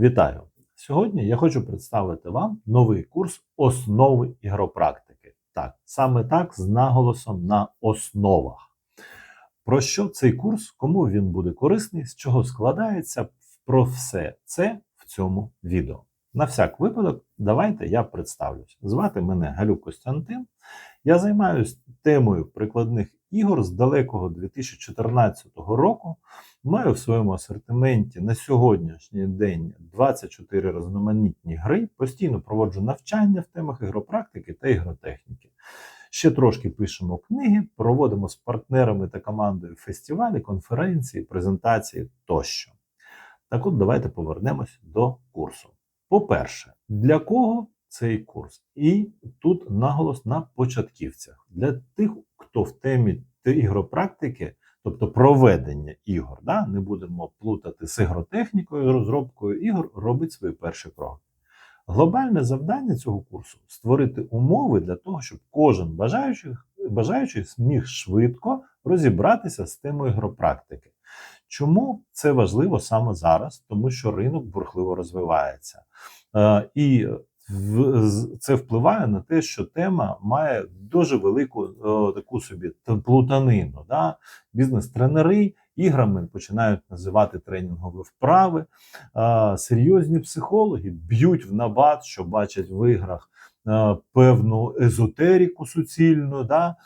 Вітаю! Сьогодні я хочу представити вам новий курс основи ігропрактики. Так, саме так з наголосом на основах. Про що цей курс, кому він буде корисний, з чого складається, про все це в цьому відео. На всяк випадок, давайте я представлюсь. Звати мене Галюк Костянтин. Я займаюся темою прикладних ігор з далекого 2014 року. Маю в своєму асортименті на сьогоднішній день 24 різноманітні гри. Постійно проводжу навчання в темах ігропрактики та ігротехніки. Ще трошки пишемо книги, проводимо з партнерами та командою фестивалі, конференції, презентації тощо. Так от давайте повернемось до курсу. По-перше, для кого цей курс? І тут наголос на початківцях. Для тих, хто в темі ігропрактики, тобто проведення ігор, да? не будемо плутати з ігротехнікою, розробкою ігор, робить свої перші кроки. Глобальне завдання цього курсу створити умови для того, щоб кожен бажаючий, бажаючий зміг швидко розібратися з темою ігропрактики. Чому це важливо саме зараз? Тому що ринок бурхливо розвивається. Е, і це впливає на те, що тема має дуже велику о, таку собі плутанину. Да? Бізнес-тренери іграми починають називати тренінгові вправи. А, серйозні психологи б'ють в набат, що бачать в іграх певну езотеріку суцільну. Да?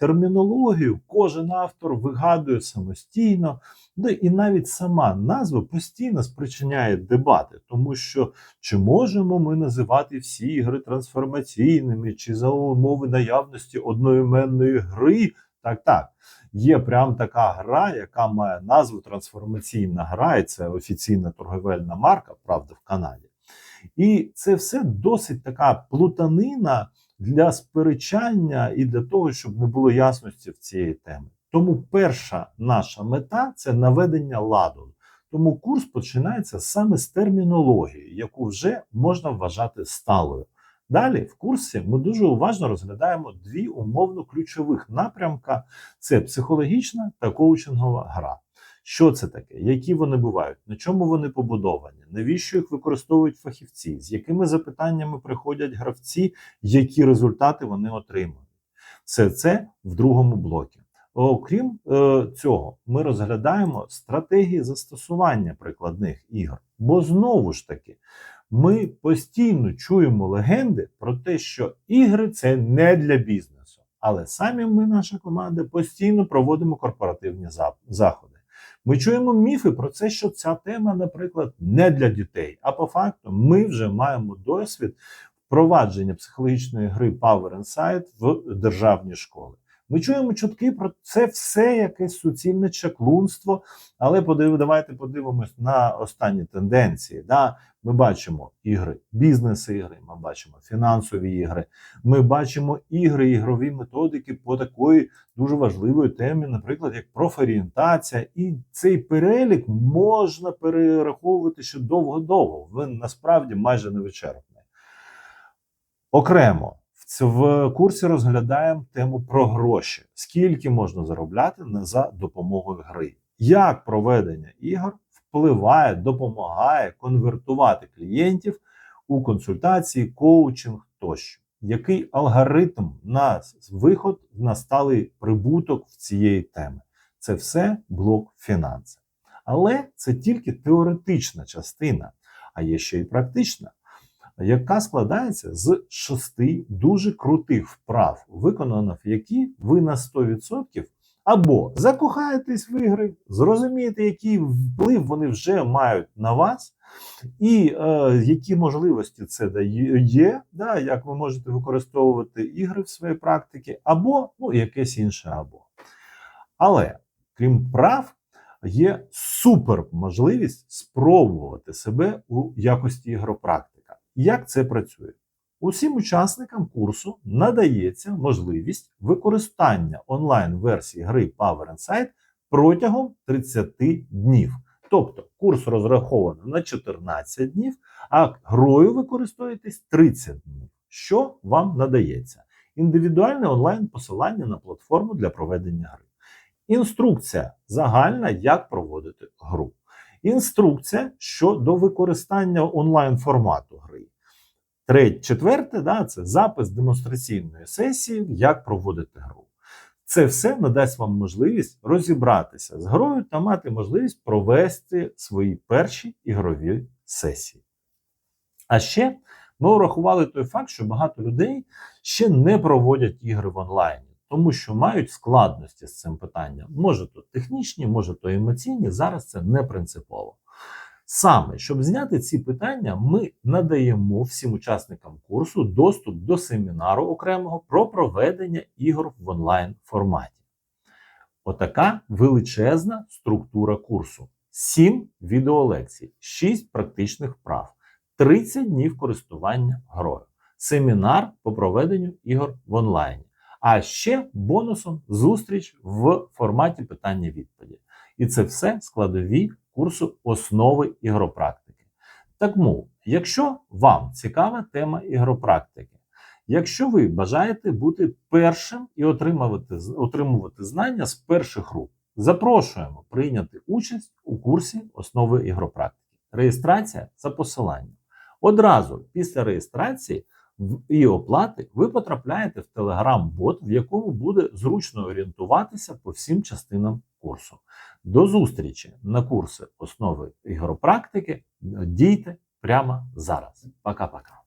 термінологію кожен автор вигадує самостійно, ну і навіть сама назва постійно спричиняє дебати, тому що чи можемо ми називати всі ігри трансформаційними, чи за умови наявності одноіменної гри. Так, так, є прям така гра, яка має назву трансформаційна гра, і це офіційна торговельна марка, правда, в Канаді. І це все досить така плутанина для сперечання і для того, щоб не було ясності в цієї теми. Тому перша наша мета це наведення ладу. Тому курс починається саме з термінології, яку вже можна вважати сталою. Далі в курсі ми дуже уважно розглядаємо дві умовно ключових напрямка: це психологічна та коучингова гра. Що це таке? Які вони бувають? На чому вони побудовані? Навіщо їх використовують фахівці? З якими запитаннями приходять гравці, які результати вони отримують? Все це в другому блокі. Окрім е, цього, ми розглядаємо стратегії застосування прикладних ігор. Бо знову ж таки, ми постійно чуємо легенди про те, що ігри це не для бізнесу. Але самі ми, наша команда, постійно проводимо корпоративні заходи. Ми чуємо міфи про це, що ця тема, наприклад, не для дітей. А по факту, ми вже маємо досвід впровадження психологічної гри Power Insight в державні школи. Ми чуємо чутки про це все якесь суцільне чаклунство, але подив, давайте подивимось на останні тенденції. Да? Ми бачимо ігри, бізнес-ігри, ми бачимо фінансові ігри, ми бачимо ігри, ігрові методики по такої дуже важливої темі, наприклад, як профорієнтація. І цей перелік можна перераховувати ще довго-довго. Він насправді майже не вичерпний. Окремо. В курсі розглядаємо тему про гроші, скільки можна заробляти за допомогою гри, як проведення ігор впливає, допомагає конвертувати клієнтів у консультації, коучинг тощо. Який алгоритм на виход на сталий прибуток в цієї теми? Це все блок фінанси. Але це тільки теоретична частина, а є ще й практична яка складається з шести дуже крутих вправ, виконаних які ви на 100% або закохаєтесь в ігри, зрозумієте, який вплив вони вже мають на вас, і е, які можливості це дає, да, як ви можете використовувати ігри в своїй практиці, або ну, якесь інше або. Але крім прав, є супер можливість спробувати себе у якості ігропрактики. Як це працює? Усім учасникам курсу надається можливість використання онлайн-версії гри Power Insight протягом 30 днів. Тобто курс розраховано на 14 днів, а грою використовуєтесь 30 днів. Що вам надається? Індивідуальне онлайн-посилання на платформу для проведення гри. Інструкція загальна, як проводити гру. інструкція щодо використання онлайн формату гри. Третє, четверте, да, це запис демонстраційної сесії, як проводити гру. Це все надасть вам можливість розібратися з грою та мати можливість провести свої перші ігрові сесії. А ще ми урахували той факт, що багато людей ще не проводять ігри в онлайні, тому що мають складності з цим питанням. Може то технічні, може то емоційні. Зараз це не принципово. Саме щоб зняти ці питання, ми надаємо всім учасникам курсу доступ до семінару окремого про проведення ігор в онлайн форматі. Отака величезна структура курсу: 7 відеолекцій, 6 практичних вправ, 30 днів користування грою, семінар по проведенню ігор в онлайні. А ще бонусом зустріч в форматі питання-відповіді. І це все складові курсу основи ігропрактики. Тому, якщо вам цікава тема ігропрактики, якщо ви бажаєте бути першим і отримувати, отримувати знання з перших рук, запрошуємо прийняти участь у курсі основи ігропрактики. Реєстрація за посиланням. Одразу після реєстрації і оплати ви потрапляєте в Telegram-бот, в якому буде зручно орієнтуватися по всім частинам курсу. До зустрічі на курси основи ігропрактики. Дійте прямо зараз. Пока-пока.